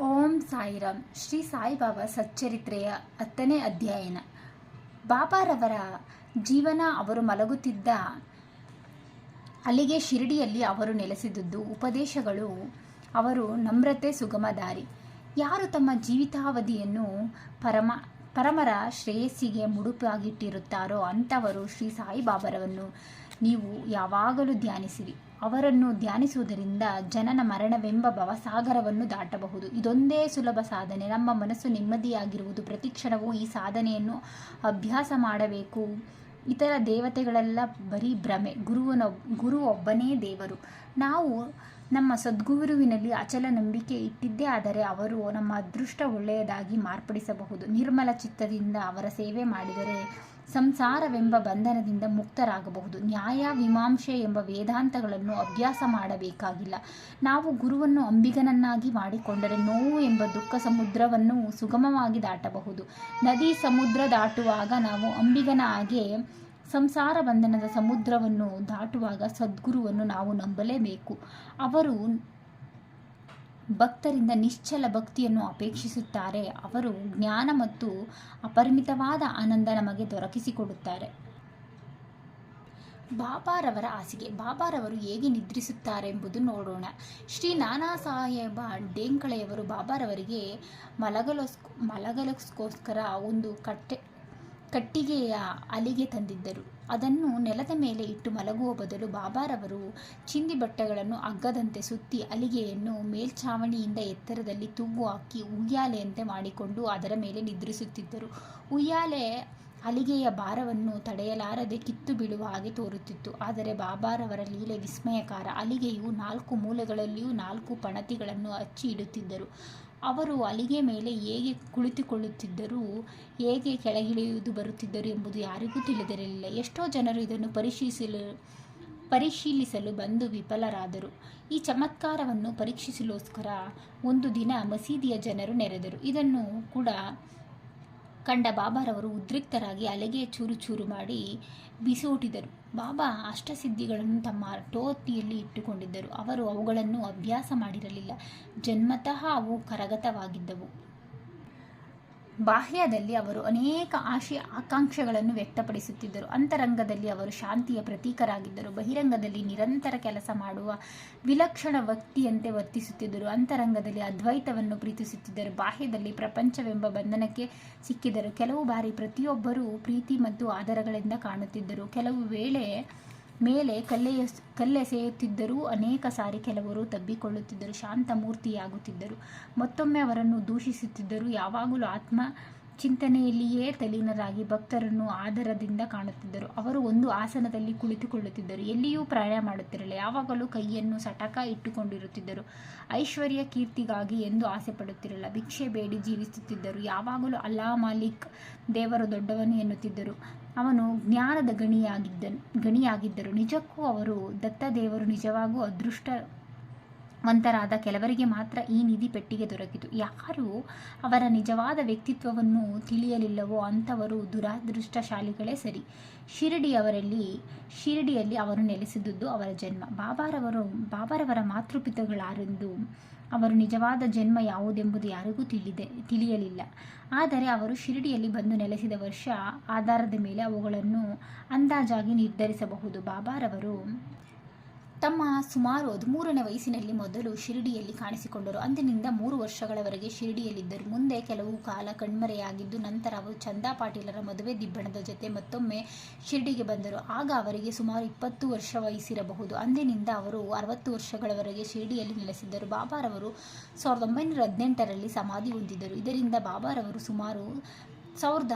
ಓಂ ಸಾಯಿರಾಮ್ ಶ್ರೀ ಸಾಯಿಬಾಬಾ ಸಚ್ಚರಿತ್ರೆಯ ಹತ್ತನೇ ಅಧ್ಯಯನ. ಬಾಬಾರವರ ಜೀವನ ಅವರು ಮಲಗುತ್ತಿದ್ದ ಅಲ್ಲಿಗೆ ಶಿರಡಿಯಲ್ಲಿ ಅವರು ನೆಲೆಸಿದುದು ಉಪದೇಶಗಳು. ಅವರು ನಮ್ರತೆ ಸುಗಮ ದಾರಿ. ಯಾರು ತಮ್ಮ ಜೀವಿತಾವಧಿಯನ್ನು ಪರಮ ಪರಮರ ಶ್ರೇಯಸ್ಸಿಗೆ ಮುಡುಪಾಗಿಟ್ಟಿರುತ್ತಾರೋ ಅಂಥವರು ಶ್ರೀ ಸಾಯಿಬಾಬರವನ್ನು ನೀವು ಯಾವಾಗಲೂ ಧ್ಯಾನಿಸಿರಿ. ಅವರನ್ನು ಧ್ಯಾನಿಸುವುದರಿಂದ ಜನನ ಮರಣವೆಂಬ ಭವಸಾಗರವನ್ನು ದಾಟಬಹುದು. ಇದೊಂದೇ ಸುಲಭ ಸಾಧನೆ. ನಮ್ಮ ಮನಸ್ಸು ನೆಮ್ಮದಿಯಾಗಿರುವುದು. ಪ್ರತಿಕ್ಷಣವೂ ಈ ಸಾಧನೆಯನ್ನು ಅಭ್ಯಾಸ ಮಾಡಬೇಕು. ಇತರ ದೇವತೆಗಳೆಲ್ಲ ಬರೀ ಭ್ರಮೆ. ಗುರುವನ ಗುರು ಒಬ್ಬನೇ ದೇವರು. ನಾವು ನಮ್ಮ ಸದ್ಗುರುವಿನಲ್ಲಿ ಅಚಲ ನಂಬಿಕೆ ಇಟ್ಟಿದ್ದೇ ಆದರೆ ಅವರು ನಮ್ಮ ಅದೃಷ್ಟ ಒಳ್ಳೆಯದಾಗಿ ಮಾರ್ಪಡಿಸಬಹುದು. ನಿರ್ಮಲ ಚಿತ್ತದಿಂದ ಅವರ ಸೇವೆ ಮಾಡಿದರೆ ಸಂಸಾರವೆಂಬ ಬಂಧನದಿಂದ ಮುಕ್ತರಾಗಬಹುದು. ನ್ಯಾಯ ಮೀಮಾಂಸೆ ಎಂಬ ವೇದಾಂತಗಳನ್ನು ಅಭ್ಯಾಸ ಮಾಡಬೇಕಾಗಿಲ್ಲ. ನಾವು ಗುರುವನ್ನು ಅಂಬಿಗನನ್ನಾಗಿ ಮಾಡಿಕೊಂಡರೆ ನೋವು ಎಂಬ ದುಃಖ ಸಮುದ್ರವನ್ನು ಸುಗಮವಾಗಿ ದಾಟಬಹುದು. ನದಿ ಸಮುದ್ರ ದಾಟುವಾಗ ನಾವು ಅಂಬಿಗನ ಹಾಗೆ ಸಂಸಾರ ಬಂಧನದ ಸಮುದ್ರವನ್ನು ದಾಟುವಾಗ ಸದ್ಗುರುವನ್ನು ನಾವು ನಂಬಲೇಬೇಕು. ಅವರು ಭಕ್ತರಿಂದ ನಿಶ್ಚಲ ಭಕ್ತಿಯನ್ನು ಅಪೇಕ್ಷಿಸುತ್ತಾರೆ. ಅವರು ಜ್ಞಾನ ಮತ್ತು ಅಪರಿಮಿತವಾದ ಆನಂದ ನಮಗೆ ದೊರಕಿಸಿಕೊಡುತ್ತಾರೆ. ಬಾಬಾರವರ ಹಾಸಿಗೆ. ಬಾಬಾರವರು ಹೇಗೆ ನಿದ್ರಿಸುತ್ತಾರೆಂಬುದು ನೋಡೋಣ. ಶ್ರೀ ನಾನಾ ಸಾಹೇಬ ಡೇಂಕಳೆಯವರು ಬಾಬಾರವರಿಗೆ ಮಲಗಲೋಸ್ ಮಲಗಲಸ್ಕೋಸ್ಕರ ಒಂದು ಕಟ್ಟೆ ಕಟ್ಟಿಗೆಯ ಅಲಿಗೆ ತಂದಿದ್ದರು. ಅದನ್ನು ನೆಲದ ಮೇಲೆ ಇಟ್ಟು ಮಲಗುವ ಬದಲು ಬಾಬಾರವರು ಚಿಂದಿ ಬಟ್ಟೆಗಳನ್ನು ಅಗ್ಗದಂತೆ ಸುತ್ತಿ ಅಲಿಗೆಯನ್ನು ಮೇಲ್ಛಾವಣಿಯಿಂದ ಎತ್ತರದಲ್ಲಿ ತೂಗು ಹಾಕಿ ಉಯ್ಯಾಲೆಯಂತೆ ಮಾಡಿಕೊಂಡು ಅದರ ಮೇಲೆ ನಿದ್ರಿಸುತ್ತಿದ್ದರು. ಉಯ್ಯಾಲೆ ಅಲಿಗೆಯ ಭಾರವನ್ನು ತಡೆಯಲಾರದೆ ಕಿತ್ತು ಬೀಳುವ ಹಾಗೆ ತೋರುತ್ತಿತ್ತು. ಆದರೆ ಬಾಬಾರವರ ಲೀಲೆ ವಿಸ್ಮಯಕಾರ ಅಲಿಗೆಯು ನಾಲ್ಕು ಮೂಲೆಗಳಲ್ಲಿಯೂ ನಾಲ್ಕು ಪಣತಿಗಳನ್ನು ಹಚ್ಚಿ ಇಡುತ್ತಿದ್ದರು. ಅವರು ಅಲಿಗೆ ಮೇಲೆ ಹೇಗೆ ಕುಳಿತುಕೊಳ್ಳುತ್ತಿದ್ದರು, ಹೇಗೆ ಕೆಳಗಿಳಿಯುವುದು ಬರುತ್ತಿದ್ದರು ಎಂಬುದು ಯಾರಿಗೂ ತಿಳಿದಿರಲಿಲ್ಲ. ಎಷ್ಟೋ ಜನರು ಇದನ್ನು ಪರಿಶೀಲಿಸಲು ಪರಿಶೀಲಿಸಲು ಬಂದು ವಿಫಲರಾದರು. ಈ ಚಮತ್ಕಾರವನ್ನು ಪರೀಕ್ಷಿಸಲೋಸ್ಕರ ಒಂದು ದಿನ ಮಸೀದಿಯ ಜನರು ನೆರೆದರು. ಇದನ್ನು ಕೂಡ ಕಂಡ ಬಾಬಾರವರು ಉದ್ರಿಕ್ತರಾಗಿ ಅಲೆಗೆ ಚೂರು ಚೂರು ಮಾಡಿ ಬಿಸಿಯೂಟಿದರು ಬಾಬಾ ಅಷ್ಟಸಿದ್ಧಿಗಳನ್ನು ತಮ್ಮ ಟೋತಿಯಲ್ಲಿ ಇಟ್ಟುಕೊಂಡಿದ್ದರು. ಅವರು ಅವುಗಳನ್ನು ಅಭ್ಯಾಸ ಮಾಡಿರಲಿಲ್ಲ. ಜನ್ಮತಃ ಅವು ಕರಗತವಾಗಿದ್ದವು. ಬಾಹ್ಯದಲ್ಲಿ ಅವರು ಅನೇಕ ಆಶೆ ಆಕಾಂಕ್ಷೆಗಳನ್ನು ವ್ಯಕ್ತಪಡಿಸುತ್ತಿದ್ದರು. ಅಂತರಂಗದಲ್ಲಿ ಅವರು ಶಾಂತಿಯ ಪ್ರತೀಕರಾಗಿದ್ದರು. ಬಹಿರಂಗದಲ್ಲಿ ನಿರಂತರ ಕೆಲಸ ಮಾಡುವ ವಿಲಕ್ಷಣ ವ್ಯಕ್ತಿಯಂತೆ ವರ್ತಿಸುತ್ತಿದ್ದರು. ಅಂತರಂಗದಲ್ಲಿ ಅದ್ವೈತವನ್ನು ಪ್ರೀತಿಸುತ್ತಿದ್ದರು. ಬಾಹ್ಯದಲ್ಲಿ ಪ್ರಪಂಚವೆಂಬ ಬಂಧನಕ್ಕೆ ಸಿಕ್ಕಿದರು. ಕೆಲವು ಬಾರಿ ಪ್ರತಿಯೊಬ್ಬರೂ ಪ್ರೀತಿ ಮತ್ತು ಆಧಾರಗಳಿಂದ ಕಾಣುತ್ತಿದ್ದರು. ಕೆಲವು ವೇಳೆ ಮೇಲೆ ಕಲ್ಲೆಯ ಕಲ್ಲೆಸೆಯುತ್ತಿದ್ದರೂ ಅನೇಕ ಸಾರಿ ಕೆಲವರು ತಬ್ಬಿಕೊಳ್ಳುತ್ತಿದ್ದರು ಶಾಂತ ಮೂರ್ತಿಯಾಗುತ್ತಿದ್ದರು. ಮತ್ತೊಮ್ಮೆ ಅವರನ್ನು ದೂಷಿಸುತ್ತಿದ್ದರು. ಯಾವಾಗಲೂ ಆತ್ಮ ಚಿಂತನೆಯಲ್ಲಿಯೇ ತಲೀನರಾಗಿ ಭಕ್ತರನ್ನು ಆದರದಿಂದ ಕಾಣುತ್ತಿದ್ದರು. ಅವರು ಒಂದು ಆಸನದಲ್ಲಿ ಕುಳಿತುಕೊಳ್ಳುತ್ತಿದ್ದರು. ಎಲ್ಲಿಯೂ ಪ್ರಯಾಣ ಮಾಡುತ್ತಿರಲಿಲ್ಲ. ಯಾವಾಗಲೂ ಕೈಯನ್ನು ಸಟಕ ಇಟ್ಟುಕೊಂಡಿರುತ್ತಿದ್ದರು. ಐಶ್ವರ್ಯ ಕೀರ್ತಿಗಾಗಿ ಎಂದು ಆಸೆ ಪಡುತ್ತಿರಲಿಲ್ಲ ಭಿಕ್ಷೆ ಬೇಡಿ ಜೀವಿಸುತ್ತಿದ್ದರು. ಯಾವಾಗಲೂ ಅಲ್ಲಾ ಮಾಲಿಕ್ ದೇವರು ದೊಡ್ಡವನು ಎನ್ನುತ್ತಿದ್ದರು. ಅವನು ಜ್ಞಾನದ ಗಣಿಯಾಗಿದ್ದ, ಗಣಿಯಾಗಿದ್ದರು. ನಿಜಕ್ಕೂ ಅವರು ದತ್ತ ದೇವರು ನಿಜವಾಗೂ ಅದೃಷ್ಟವಂತರಾದ ಕೆಲವರಿಗೆ ಮಾತ್ರ ಈ ನಿಧಿ ಪೆಟ್ಟಿಗೆ ದೊರಕಿತು. ಯಾರು ಅವರ ನಿಜವಾದ ವ್ಯಕ್ತಿತ್ವವನ್ನು ತಿಳಿಯಲಿಲ್ಲವೋ ಅಂಥವರು ದುರಾದೃಷ್ಟಶಾಲಿಗಳೇ ಸರಿ. ಶಿರಡಿಯವರಲ್ಲಿ, ಶಿರಡಿಯಲ್ಲಿ ಅವರು ನೆಲೆಸಿದುದು ಅವರ ಜನ್ಮ. ಬಾಬಾರವರು, ಬಾಬಾರವರ ಮಾತೃಪಿತಗಳಾರೆಂದು ಅವರು ನಿಜವಾದ ಜನ್ಮ ಯಾವುದೆಂಬುದು ಯಾರಿಗೂ ತಿಳಿದೆ, ತಿಳಿಯಲಿಲ್ಲ. ಆದರೆ ಅವರು ಶಿರಡಿಯಲ್ಲಿ ಬಂದು ನೆಲೆಸಿದ ವರ್ಷ ಆಧಾರದ ಮೇಲೆ ಅವುಗಳನ್ನು ಅಂದಾಜಾಗಿ ನಿರ್ಧರಿಸಬಹುದು. ಬಾಬಾರವರು ತಮ್ಮ ಸುಮಾರು ಹದಿಮೂರನೇ ವಯಸ್ಸಿನಲ್ಲಿ ಮೊದಲು ಶಿರಡಿಯಲ್ಲಿ ಕಾಣಿಸಿಕೊಂಡರು. ಅಂದಿನಿಂದ ಮೂರು ವರ್ಷಗಳವರೆಗೆ ಶಿರಡಿಯಲ್ಲಿದ್ದರು. ಮುಂದೆ ಕೆಲವು ಕಾಲ ಕಣ್ಮರೆಯಾಗಿದ್ದು, ನಂತರ ಅವರು ಚಂದಾ ಪಾಟೀಲರ ಮದುವೆ ದಿಬ್ಬಣದ ಜೊತೆ ಮತ್ತೊಮ್ಮೆ ಶಿರಡಿಗೆ ಬಂದರು. ಆಗ ಅವರಿಗೆ ಸುಮಾರು ಇಪ್ಪತ್ತು ವರ್ಷ ವಯಸ್ಸಿರಬಹುದು. ಅಂದಿನಿಂದ ಅವರು ಅರವತ್ತು ವರ್ಷಗಳವರೆಗೆ ಶಿರಡಿಯಲ್ಲಿ ನೆಲೆಸಿದ್ದರು. ಬಾಬಾರವರು ಸಾವಿರದ ಒಂಬೈನೂರ ಹದಿನೆಂಟರಲ್ಲಿ ಸಮಾಧಿ ಹೊಂದಿದ್ದರು. ಇದರಿಂದ ಬಾಬಾರವರು ಸುಮಾರು ಸಾವಿರದ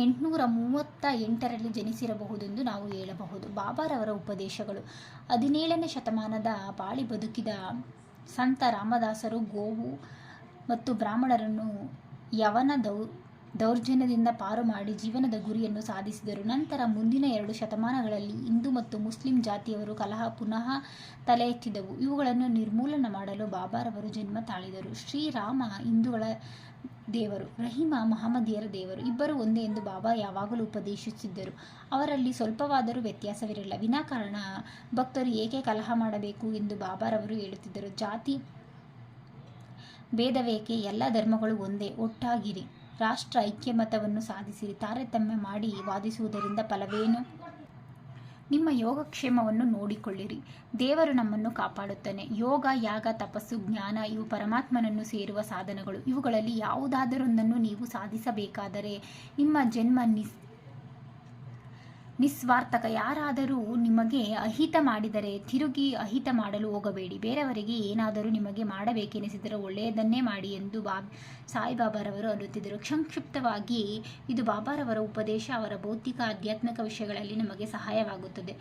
ಎಂಟುನೂರ ಮೂವತ್ತ ಎಂಟರಲ್ಲಿ ಜನಿಸಿರಬಹುದೆಂದು ನಾವು ಹೇಳಬಹುದು. ಬಾಬಾರವರ ಉಪದೇಶಗಳು. ಹದಿನೇಳನೇ ಶತಮಾನದ ಬಾಳಿ ಬದುಕಿದ ಸಂತ ರಾಮದಾಸರು ಗೋವು ಮತ್ತು ಬ್ರಾಹ್ಮಣರನ್ನು ಯವನ ದೌ, ದೌರ್ಜನ್ಯದಿಂದ ಪಾರು ಮಾಡಿ ಜೀವನದ ಗುರಿಯನ್ನು ಸಾಧಿಸಿದರು. ನಂತರ ಮುಂದಿನ ಎರಡು ಶತಮಾನಗಳಲ್ಲಿ ಹಿಂದೂ ಮತ್ತು ಮುಸ್ಲಿಂ ಜಾತಿಯವರು ಕಲಹ ಪುನಃ ತಲೆ ಎತ್ತಿದವು ಇವುಗಳನ್ನು ನಿರ್ಮೂಲನ ಮಾಡಲು ಬಾಬಾರವರು ಜನ್ಮ ತಾಳಿದರು. ಶ್ರೀರಾಮ ಹಿಂದೂಗಳ ದೇವರು, ರಹೀಮ ಮಹಮ್ಮದಿಯರ ದೇವರು. ಇಬ್ಬರು ಒಂದೇ ಎಂದು ಬಾಬಾ ಯಾವಾಗಲೂ ಉಪದೇಶಿಸಿದ್ದರು. ಅವರಲ್ಲಿ ಸ್ವಲ್ಪವಾದರೂ ವ್ಯತ್ಯಾಸವಿರಲಿಲ್ಲ. ವಿನಾಕಾರಣ ಭಕ್ತರು ಏಕೆ ಕಲಹ ಮಾಡಬೇಕು ಎಂದು ಬಾಬಾರವರು ಹೇಳುತ್ತಿದ್ದರು. ಜಾತಿ ಭೇದವೇಕೆ? ಎಲ್ಲ ಧರ್ಮಗಳು ಒಂದೇ. ಒಟ್ಟಾಗಿರಿ. ರಾಷ್ಟ್ರ ಐಕ್ಯಮತವನ್ನು ಸಾಧಿಸಿರಿ. ತಾರತಮ್ಯ ಮಾಡಿ ವಾದಿಸುವುದರಿಂದ ಫಲವೇನು? ನಿಮ್ಮ ಯೋಗಕ್ಷೇಮವನ್ನು ನೋಡಿಕೊಳ್ಳಿರಿ. ದೇವರು ನಮ್ಮನ್ನು ಕಾಪಾಡುತ್ತಾನೆ. ಯೋಗ, ಯಾಗ, ತಪಸ್ಸು, ಜ್ಞಾನ ಇವು ಪರಮಾತ್ಮನನ್ನು ಸೇರುವ ಸಾಧನಗಳು. ಇವುಗಳಲ್ಲಿ ಯಾವುದಾದರೊಂದನ್ನು ನೀವು ಸಾಧಿಸಬೇಕಾದರೆ ನಿಮ್ಮ ಜನ್ಮ ನಿಸ್ ನಿಸ್ವಾರ್ಥಕ ಯಾರಾದರೂ ನಿಮಗೆ ಅಹಿತ ಮಾಡಿದರೆ ತಿರುಗಿ ಅಹಿತ ಮಾಡಲು ಹೋಗಬೇಡಿ. ಬೇರೆಯವರಿಗೆ ಏನಾದರೂ ನಿಮಗೆ ಮಾಡಬೇಕೆನಿಸಿದರೆ ಒಳ್ಳೆಯದನ್ನೇ ಮಾಡಿ ಎಂದು ಬಾ ಸಾಯಿಬಾಬಾರವರು ಅನ್ನುತ್ತಿದ್ದರು. ಸಂಕ್ಷಿಪ್ತವಾಗಿ, ಇದು ಬಾಬಾರವರ ಉಪದೇಶ, ಅವರ ಭೌತಿಕ ಆಧ್ಯಾತ್ಮಿಕ ವಿಷಯಗಳಲ್ಲಿ ನಮಗೆ ಸಹಾಯವಾಗುತ್ತದೆ.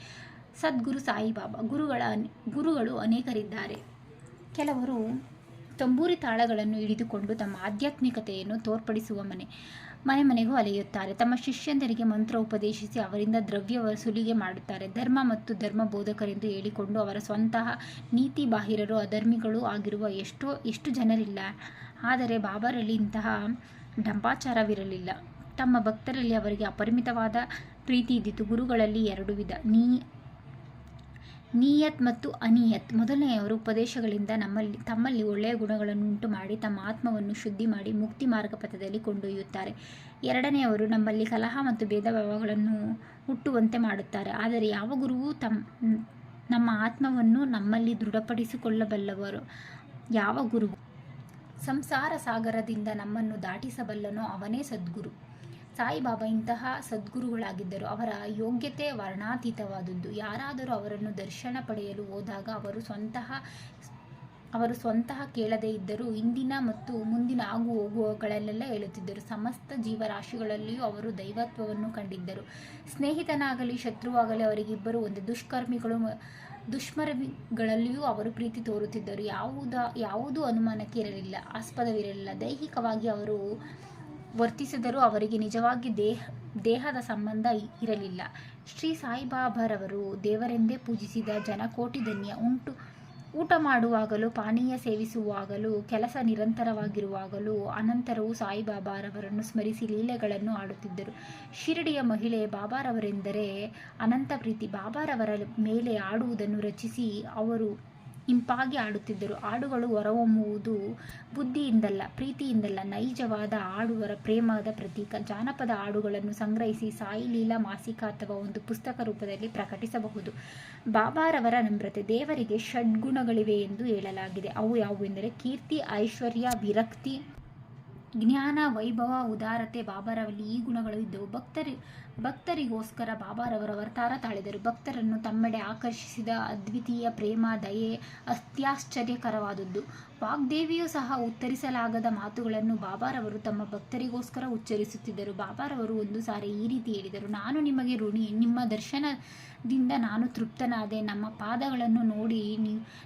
ಸದ್ಗುರು ಸಾಯಿಬಾಬಾ, ಗುರುಗಳ ಗುರುಗಳು ಅನೇಕರಿದ್ದಾರೆ. ಕೆಲವರು ತಂಬೂರಿ ತಾಳಗಳನ್ನು ಹಿಡಿದುಕೊಂಡು ತಮ್ಮ ಆಧ್ಯಾತ್ಮಿಕತೆಯನ್ನು ತೋರ್ಪಡಿಸುವ ಮನೆ. ಮನೆ ಮನೆಗೂ ಅಲೆಯುತ್ತಾರೆ. ತಮ್ಮ ಶಿಷ್ಯಂದರಿಗೆ ಮಂತ್ರ ಉಪದೇಶಿಸಿ ಅವರಿಂದ ದ್ರವ್ಯ ವಸೂಲಿಗೆ ಮಾಡುತ್ತಾರೆ. ಧರ್ಮ ಮತ್ತು ಧರ್ಮ ಬೋಧಕರೆಂದು ಹೇಳಿಕೊಂಡು ಅವರ ಸ್ವಂತಹ ನೀತಿ ಬಾಹಿರರು ಅಧರ್ಮಿಗಳು ಆಗಿರುವ ಎಷ್ಟೋ, ಎಷ್ಟು ಜನರಿಲ್ಲ. ಆದರೆ ಬಾಬರಲ್ಲಿ ಇಂತಹ ಡಂಬಾಚಾರವಿರಲಿಲ್ಲ ತಮ್ಮ ಭಕ್ತರಲ್ಲಿ ಅವರಿಗೆ ಅಪರಿಮಿತವಾದ ಪ್ರೀತಿ ಇದ್ದಿತು. ಗುರುಗಳಲ್ಲಿ ಎರಡು ವಿಧ. ನೀ ನಿಯತ್ ಮತ್ತು ಅನಿಯತ್ ಮೊದಲನೆಯವರು ಉಪದೇಶಗಳಿಂದ ನಮ್ಮಲ್ಲಿ, ತಮ್ಮಲ್ಲಿ ಒಳ್ಳೆಯ ಗುಣಗಳನ್ನು ಉಂಟು ಮಾಡಿ ತಮ್ಮ ಆತ್ಮವನ್ನು ಶುದ್ಧಿ ಮಾಡಿ ಮುಕ್ತಿ ಮಾರ್ಗಪಥದಲ್ಲಿ ಕೊಂಡೊಯ್ಯುತ್ತಾರೆ. ಎರಡನೆಯವರು ನಮ್ಮಲ್ಲಿ ಕಲಹ ಮತ್ತು ಭೇದ ಭಾವಗಳನ್ನು ಹುಟ್ಟುವಂತೆ ಮಾಡುತ್ತಾರೆ. ಆದರೆ ಯಾವ ಗುರುವೂ ತಮ್ಮ ನಮ್ಮ ಆತ್ಮವನ್ನು ನಮ್ಮಲ್ಲಿ ದೃಢಪಡಿಸಿಕೊಳ್ಳಬಲ್ಲವರು. ಯಾವ ಗುರು ಸಂಸಾರ ಸಾಗರದಿಂದ ನಮ್ಮನ್ನು ದಾಟಿಸಬಲ್ಲನೋ ಅವನೇ ಸದ್ಗುರು. ಸಾಯಿಬಾಬಾ ಇಂತಹ ಸದ್ಗುರುಗಳಾಗಿದ್ದರು. ಅವರ ಯೋಗ್ಯತೆ ವರ್ಣಾತೀತವಾದದ್ದು. ಯಾರಾದರೂ ಅವರನ್ನು ದರ್ಶನ ಪಡೆಯಲು ಹೋದಾಗ ಅವರು ಸ್ವಂತಹ ಅವರು ಸ್ವಂತಹ ಕೇಳದೇ ಇದ್ದರೂ ಇಂದಿನ ಮತ್ತು ಮುಂದಿನ ಆಗು ಹೋಗುವಗಳಲ್ಲೆಲ್ಲ ಹೇಳುತ್ತಿದ್ದರು. ಸಮಸ್ತ ಜೀವರಾಶಿಗಳಲ್ಲಿಯೂ ಅವರು ದೈವತ್ವವನ್ನು ಕಂಡಿದ್ದರು. ಸ್ನೇಹಿತನಾಗಲಿ, ಶತ್ರುವಾಗಲಿ ಅವರಿಗಿಬ್ಬರು ಒಂದು ದುಷ್ಕರ್ಮಿಗಳು ದುಷ್ಮರ್ಮಿಗಳಲ್ಲಿಯೂ ಅವರು ಪ್ರೀತಿ ತೋರುತ್ತಿದ್ದರು. ಯಾವುದ, ಯಾವುದೂ ಅನುಮಾನಕ್ಕೆ ಇರಲಿಲ್ಲ, ಆಸ್ಪದವಿರಲಿಲ್ಲ. ದೈಹಿಕವಾಗಿ ಅವರು ವರ್ತಿಸಿದರೂ ಅವರಿಗೆ ನಿಜವಾಗಿ ದೇಹ, ದೇಹದ ಸಂಬಂಧ ಇರಲಿಲ್ಲ. ಶ್ರೀ ಸಾಯಿಬಾಬಾರವರು ದೇವರೆಂದೇ ಪೂಜಿಸಿದ ಜನಕೋಟಿ ಧನ್ಯ. ಉಂಟು, ಊಟ ಮಾಡುವಾಗಲೂ, ಪಾನೀಯ ಸೇವಿಸುವಾಗಲೂ, ಕೆಲಸ ನಿರಂತರವಾಗಿರುವಾಗಲೂ ಅನಂತರವೂ ಸಾಯಿಬಾಬಾರವರನ್ನು ಸ್ಮರಿಸಿ ಲೀಲೆಗಳನ್ನು ಆಡುತ್ತಿದ್ದರು. ಶಿರಡಿಯ ಮಹಿಳೆ ಬಾಬಾರವರೆಂದರೆ ಅನಂತ ಪ್ರೀತಿ. ಬಾಬಾರವರ ಮೇಲೆ ಆಡುವುದನ್ನು ರಚಿಸಿ ಅವರು ಇಂಪಾಗಿ ಆಡುತ್ತಿದ್ದರು. ಹಾಡುಗಳು ಹೊರಹೊಮ್ಮುವುದು ಬುದ್ಧಿಯಿಂದಲ್ಲ, ಪ್ರೀತಿಯಿಂದಲ್ಲ, ನೈಜವಾದ ಆಡುವರ ಪ್ರೇಮದ ಪ್ರತೀಕ. ಜಾನಪದ ಹಾಡುಗಳನ್ನು ಸಂಗ್ರಹಿಸಿ ಸಾಯಿ ಲೀಲಾ ಮಾಸಿಕ ಅಥವಾ ಒಂದು ಪುಸ್ತಕ ರೂಪದಲ್ಲಿ ಪ್ರಕಟಿಸಬಹುದು. ಬಾಬಾರವರ ನಮ್ರತೆ ದೇವರಿಗೆ ಷಡ್ಗುಣಗಳಿವೆ ಎಂದು ಹೇಳಲಾಗಿದೆ. ಅವು ಯಾವುವೆಂದರೆ ಕೀರ್ತಿ, ಐಶ್ವರ್ಯ, ವಿರಕ್ತಿ ಜ್ಞಾನ, ವೈಭವ, ಉದಾರತೆ, ಬಾಬಾರವಲ್ಲಿ ಈ ಗುಣಗಳು ಇದ್ದವು. ಭಕ್ತರಿ, ಭಕ್ತರಿಗೋಸ್ಕರ ಬಾಬಾರವರ ಅವತಾರ ತಾಳಿದರು. ಭಕ್ತರನ್ನು ತಮ್ಮೆಡೆ ಆಕರ್ಷಿಸಿದ ಅದ್ವಿತೀಯ ಪ್ರೇಮ, ದಯೆ ಅತ್ಯಾಶ್ಚರ್ಯಕರವಾದದ್ದು. ವಾಗ್ದೇವಿಯೂ ಸಹ ಉತ್ತರಿಸಲಾಗದ ಮಾತುಗಳನ್ನು ಬಾಬಾರವರು ತಮ್ಮ ಭಕ್ತರಿಗೋಸ್ಕರ ಉಚ್ಚರಿಸುತ್ತಿದ್ದರು. ಬಾಬಾರವರು ಒಂದು ಸಾರಿ ಈ ರೀತಿ ಹೇಳಿದರು, ನಾನು ನಿಮಗೆ ಋಣಿ, ನಿಮ್ಮ ದರ್ಶನದಿಂದ ನಾನು ತೃಪ್ತನಾದೆ. ನಮ್ಮ ಪಾದಗಳನ್ನು ನೋಡಿ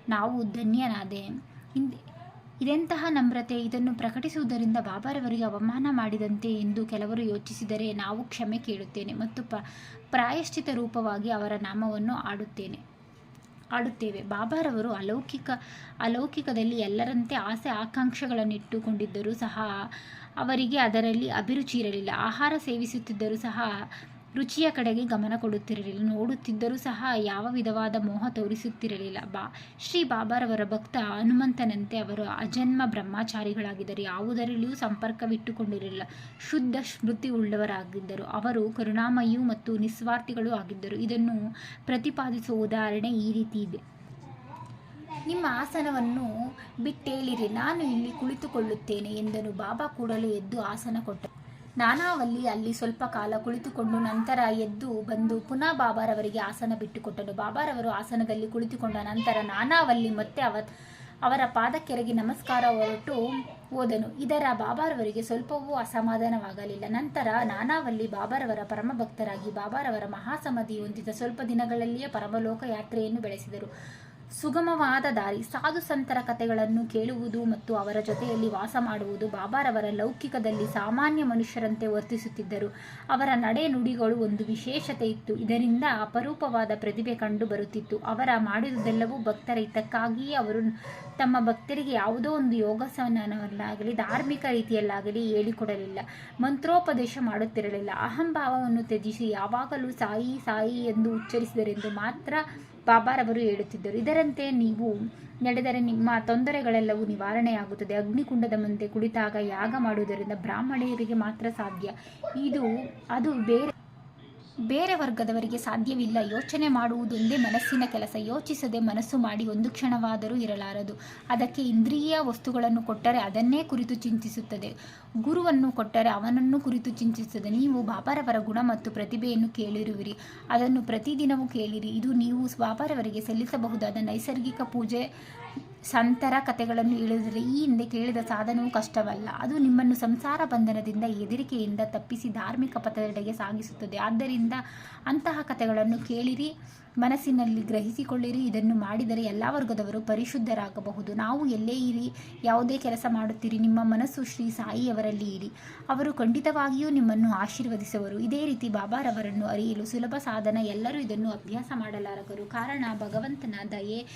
ನಾವು ಧನ್ಯನಾದೆ. ಹಿಂದೆ ಇದೆಂತಹ ನಮ್ರತೆ? ಇದನ್ನು ಪ್ರಕಟಿಸುವುದರಿಂದ ಬಾಬಾರವರಿಗೆ ಅವಮಾನ ಮಾಡಿದಂತೆ ಎಂದು ಕೆಲವರು ಯೋಚಿಸಿದರೆ ನಾವು ಕ್ಷಮೆ ಕೇಳುತ್ತೇನೆ ಮತ್ತು ಪ, ಪ್ರಾಯಶ್ಚಿತ ರೂಪವಾಗಿ ಅವರ ನಾಮವನ್ನು ಆಡುತ್ತೇನೆ, ಆಡುತ್ತೇವೆ. ಬಾಬಾರವರು ಅಲೌಕಿಕ, ಅಲೌಕಿಕದಲ್ಲಿ ಎಲ್ಲರಂತೆ ಆಸೆ ಆಕಾಂಕ್ಷೆಗಳನ್ನಿಟ್ಟುಕೊಂಡಿದ್ದರೂ ಸಹ ಅವರಿಗೆ ಅದರಲ್ಲಿ ಅಭಿರುಚಿ ಇರಲಿಲ್ಲ. ಆಹಾರ ಸೇವಿಸುತ್ತಿದ್ದರೂ ಸಹ ರುಚಿಯ ಕಡೆಗೆ ಗಮನ ಕೊಡುತ್ತಿರಲಿಲ್ಲ. ನೋಡುತ್ತಿದ್ದರೂ ಸಹ ಯಾವ ವಿಧವಾದ ಮೋಹ ತೋರಿಸುತ್ತಿರಲಿಲ್ಲ. ಬಾ, ಶ್ರೀ ಬಾಬಾರವರ ಭಕ್ತ ಹನುಮಂತನಂತೆ ಅವರು ಅಜನ್ಮ ಬ್ರಹ್ಮಚಾರಿಗಳಾಗಿದ್ದರು. ಯಾವುದರಲ್ಲಿಯೂ ಸಂಪರ್ಕವಿಟ್ಟುಕೊಂಡಿರಲಿಲ್ಲ. ಶುದ್ಧ ಸ್ಮೃತಿ ಉಳ್ಳವರಾಗಿದ್ದರು. ಅವರು ಕರುಣಾಮಯಿಯೂ ಮತ್ತು ನಿಸ್ವಾರ್ಥಿಗಳೂ ಆಗಿದ್ದರು. ಇದನ್ನು ಪ್ರತಿಪಾದಿಸುವ ಉದಾಹರಣೆ ಈ ರೀತಿ ಇದೆ. ನಿಮ್ಮ ಆಸನವನ್ನು ಬಿಟ್ಟೇಳಿರಿ. ನಾನು ಇಲ್ಲಿ ಕುಳಿತುಕೊಳ್ಳುತ್ತೇನೆ ಎಂದನು. ಬಾಬಾ ಕೂಡಲೇ ಎದ್ದು ಆಸನ ಕೊಟ್ಟರು ನಾನಾವಲ್ಲಿ ಅಲ್ಲಿ ಸ್ವಲ್ಪ ಕಾಲ ಕುಳಿತುಕೊಂಡು ನಂತರ ಎದ್ದು ಬಂದು ಪುನಃ ಬಾಬಾರವರಿಗೆ ಆಸನ ಬಿಟ್ಟುಕೊಟ್ಟನು. ಬಾಬಾರವರು ಆಸನದಲ್ಲಿ ಕುಳಿತುಕೊಂಡ ನಂತರ ನಾನಾವಲ್ಲಿ ಮತ್ತೆ ಅವ, ಅವರ ಪಾದಕ್ಕೆರಗಿ ನಮಸ್ಕಾರ ಹೊರಟು ಹೋದನು. ಇದರ ಬಾಬಾರವರಿಗೆ ಸ್ವಲ್ಪವೂ ಅಸಮಾಧಾನವಾಗಲಿಲ್ಲ. ನಂತರ ನಾನಾವಲ್ಲಿ ಬಾಬಾರವರ ಪರಮ ಭಕ್ತರಾಗಿ ಬಾಬಾರವರ ಮಹಾಸಮಾಧಿ ಹೊಂದಿದ ಸ್ವಲ್ಪ ದಿನಗಳಲ್ಲಿಯೇ ಪರಮಲೋಕ ಯಾತ್ರೆಯನ್ನು ಬೆಳೆಸಿದರು. ಸುಗಮವಾದ ದಾರಿ, ಸಾಧು ಸಂತರ ಕಥೆಗಳನ್ನು ಕೇಳುವುದು ಮತ್ತು ಅವರ ಜೊತೆಯಲ್ಲಿ ವಾಸ ಮಾಡುವುದು ಬಾಬಾರವರ ಲೌಕಿಕದಲ್ಲಿ ಸಾಮಾನ್ಯ ಮನುಷ್ಯರಂತೆ ವರ್ತಿಸುತ್ತಿದ್ದರು. ಅವರ ನಡೆ ನುಡಿಗಳು ಒಂದು ವಿಶೇಷತೆ ಇತ್ತು. ಇದರಿಂದ ಅಪರೂಪವಾದ ಪ್ರತಿಭೆ ಕಂಡು ಬರುತ್ತಿತ್ತು ಅವರ ಮಾಡಿದುದೆಲ್ಲವೂ ಭಕ್ತರ ಹಿತಕ್ಕಾಗಿಯೇ ಅವರು ತಮ್ಮ ಭಕ್ತರಿಗೆ ಯಾವುದೋ ಒಂದು ಯೋಗಾಸನವನ್ನಾಗಲಿ, ಧಾರ್ಮಿಕ ರೀತಿಯಲ್ಲಾಗಲಿ ಹೇಳಿಕೊಡಲಿಲ್ಲ. ಮಂತ್ರೋಪದೇಶ ಮಾಡುತ್ತಿರಲಿಲ್ಲ. ಅಹಂಭಾವವನ್ನು ತ್ಯಜಿಸಿ ಯಾವಾಗಲೂ ಸಾಯಿ ಸಾಯಿ ಎಂದು ಉಚ್ಚರಿಸಿದರೆಂದು ಮಾತ್ರ ಬಾಬಾರವರು ಹೇಳುತ್ತಿದ್ದರು, ಇದರಂತೆ ನೀವು ನಡೆದರೆ ನಿಮ್ಮ ತೊಂದರೆಗಳೆಲ್ಲವೂ ನಿವಾರಣೆಯಾಗುತ್ತದೆ. ಅಗ್ನಿಕುಂಡದ ಮುಂದೆ ಕುಳಿತಾಗ ಯಾಗ ಮಾಡುವುದರಿಂದ ಬ್ರಾಹ್ಮಣರಿಗೆ ಮಾತ್ರ ಸಾಧ್ಯ. ಇದು, ಅದು ಬೇರೆ ಬೇರೆ ವರ್ಗದವರಿಗೆ ಸಾಧ್ಯವಿಲ್ಲ ಯೋಚನೆ ಮಾಡುವುದೊಂದೇ ಮನಸ್ಸಿನ ಕೆಲಸ. ಯೋಚಿಸದೆ ಮನಸ್ಸು ಮಾಡಿ ಒಂದು ಕ್ಷಣವಾದರೂ ಇರಲಾರದು. ಅದಕ್ಕೆ ಇಂದ್ರಿಯ ವಸ್ತುಗಳನ್ನು ಕೊಟ್ಟರೆ ಅದನ್ನೇ ಕುರಿತು ಚಿಂತಿಸುತ್ತದೆ. ಗುರುವನ್ನು ಕೊಟ್ಟರೆ ಅವನನ್ನು ಕುರಿತು ಚಿಂತಿಸುತ್ತದೆ. ನೀವು ಬಾಬಾರವರ ಗುಣ ಮತ್ತು ಪ್ರತಿಭೆಯನ್ನು ಕೇಳಿರುವಿರಿ. ಅದನ್ನು ಪ್ರತಿದಿನವೂ ಕೇಳಿರಿ. ಇದು ನೀವು ಬಾಬಾರವರಿಗೆ ಸಲ್ಲಿಸಬಹುದಾದ ನೈಸರ್ಗಿಕ ಪೂಜೆ ಸಂತರ ಕಥೆಗಳನ್ನು ಇಳಿದರೆ ಈ ಹಿಂದೆ ಕೇಳಿದ ಸಾಧನವು ಕಷ್ಟವಲ್ಲ. ಅದು ನಿಮ್ಮನ್ನು ಸಂಸಾರ ಬಂಧನದಿಂದ ಹೆದರಿಕೆಯಿಂದ ತಪ್ಪಿಸಿ ಧಾರ್ಮಿಕ ಪಥದೆಡೆಗೆ ಸಾಗಿಸುತ್ತದೆ. ಆದ್ದರಿಂದ ಅಂತಹ ಕಥೆಗಳನ್ನು ಕೇಳಿರಿ, ಮನಸ್ಸಿನಲ್ಲಿ ಗ್ರಹಿಸಿಕೊಳ್ಳಿರಿ. ಇದನ್ನು ಮಾಡಿದರೆ ಎಲ್ಲ ವರ್ಗದವರು ಪರಿಶುದ್ಧರಾಗಬಹುದು. ನಾವು ಎಲ್ಲೇ ಇರಿ, ಯಾವುದೇ ಕೆಲಸ ಮಾಡುತ್ತೀರಿ, ನಿಮ್ಮ ಮನಸ್ಸು ಶ್ರೀ ಸಾಯಿಯವರಲ್ಲಿ ಇರಿ. ಅವರು ಖಂಡಿತವಾಗಿಯೂ ನಿಮ್ಮನ್ನು ಆಶೀರ್ವದಿಸುವರು. ಇದೇ ರೀತಿ ಬಾಬಾರವರನ್ನು ಅರಿಯಲು ಸುಲಭ ಸಾಧನ. ಎಲ್ಲರೂ ಇದನ್ನು ಅಭ್ಯಾಸ ಮಾಡಲಾರರು ಕಾರಣ ಭಗವಂತನ ದಯೆ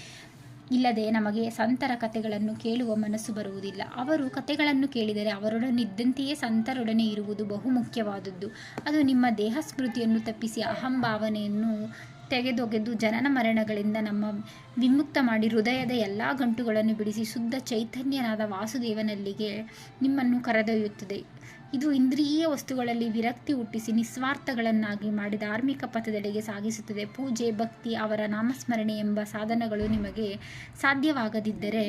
ಇಲ್ಲದೆ ನಮಗೆ ಸಂತರ ಕಥೆಗಳನ್ನು ಕೇಳುವ ಮನಸ್ಸು ಬರುವುದಿಲ್ಲ. ಅವರು ಕಥೆಗಳನ್ನು ಕೇಳಿದರೆ ಅವರೊಡನಿದ್ದಂತೆಯೇ ಸಂತರೊಡನೆ ಇರುವುದು ಬಹುಮುಖ್ಯವಾದದ್ದು. ಅದು ನಿಮ್ಮ ದೇಹ ಸ್ಮೃತಿಯನ್ನು ತಪ್ಪಿಸಿ ಅಹಂಭಾವನೆಯನ್ನು ತೆಗೆದೊಗೆದು ಜನನ ಮರಣಗಳಿಂದ ನಮ್ಮ ವಿಮುಕ್ತ ಮಾಡಿ ಹೃದಯದ ಎಲ್ಲ ಗಂಟುಗಳನ್ನು ಬಿಡಿಸಿ ಶುದ್ಧ ಚೈತನ್ಯನಾದ ವಾಸುದೇವನಲ್ಲಿಗೆ ನಿಮ್ಮನ್ನು ಕರೆದೊಯ್ಯುತ್ತದೆ. ಇದು ಇಂದ್ರಿಯ ವಸ್ತುಗಳಲ್ಲಿ ವಿರಕ್ತಿ ಹುಟ್ಟಿಸಿ ನಿಸ್ವಾರ್ಥಗಳನ್ನಾಗಿ ಮಾಡಿ ಧಾರ್ಮಿಕ ಪಥದೆಡೆಗೆ ಸಾಗಿಸುತ್ತದೆ. ಪೂಜೆ, ಭಕ್ತಿ, ಅವರ ನಾಮಸ್ಮರಣೆ ಎಂಬ ಸಾಧನಗಳು ನಿಮಗೆ ಸಾಧ್ಯವಾಗದಿದ್ದರೆ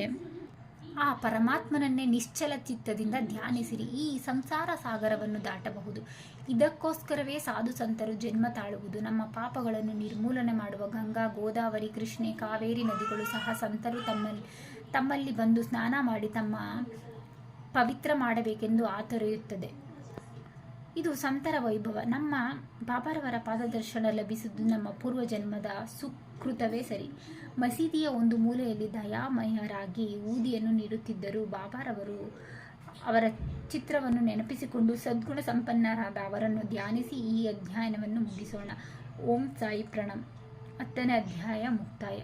ಆ ಪರಮಾತ್ಮನನ್ನೇ ನಿಶ್ಚಲ ಚಿತ್ತದಿಂದ ಧ್ಯಾನಿಸಿರಿ. ಈ ಸಂಸಾರ ಸಾಗರವನ್ನು ದಾಟಬಹುದು. ಇದಕ್ಕೋಸ್ಕರವೇ ಸಾಧು ಸಂತರು ಜನ್ಮ ತಾಳುವುದು. ನಮ್ಮ ಪಾಪಗಳನ್ನು ನಿರ್ಮೂಲನೆ ಮಾಡುವ ಗಂಗಾ, ಗೋದಾವರಿ, ಕೃಷ್ಣೆ, ಕಾವೇರಿ ನದಿಗಳು ಸಹ ಸಂತರು ತಮ್ಮಲ್ಲಿ ತಮ್ಮಲ್ಲಿ ಬಂದು ಸ್ನಾನ ಮಾಡಿ ತಮ್ಮ ಪವಿತ್ರ ಮಾಡಬೇಕೆಂದು ಆತೊರೆಯುತ್ತದೆ. ಇದು ಸಂತರ ವೈಭವ. ನಮ್ಮ ಬಾಬಾರವರ ಪಾದದರ್ಶನ ಲಭಿಸಿದ್ದು ನಮ್ಮ ಪೂರ್ವಜನ್ಮದ ಸುಕೃತವೇ ಸರಿ. ಮಸೀದಿಯ ಒಂದು ಮೂಲೆಯಲ್ಲಿ ದಯಾಮಯರಾಗಿ ಊದಿಯನ್ನು ನೀಡುತ್ತಿದ್ದರು ಬಾಬಾರವರು ಅವರ ಚಿತ್ರವನ್ನು ನೆನಪಿಸಿಕೊಂಡು ಸದ್ಗುಣ ಸಂಪನ್ನರಾದ ಅವರನ್ನು ಧ್ಯಾನಿಸಿ ಈ ಅಧ್ಯಯನವನ್ನು ಮುಗಿಸೋಣ. ಓಂ ಸಾಯಿ ಪ್ರಣಮ್ ಹತ್ತನೇ ಅಧ್ಯಾಯ ಮುಕ್ತಾಯ.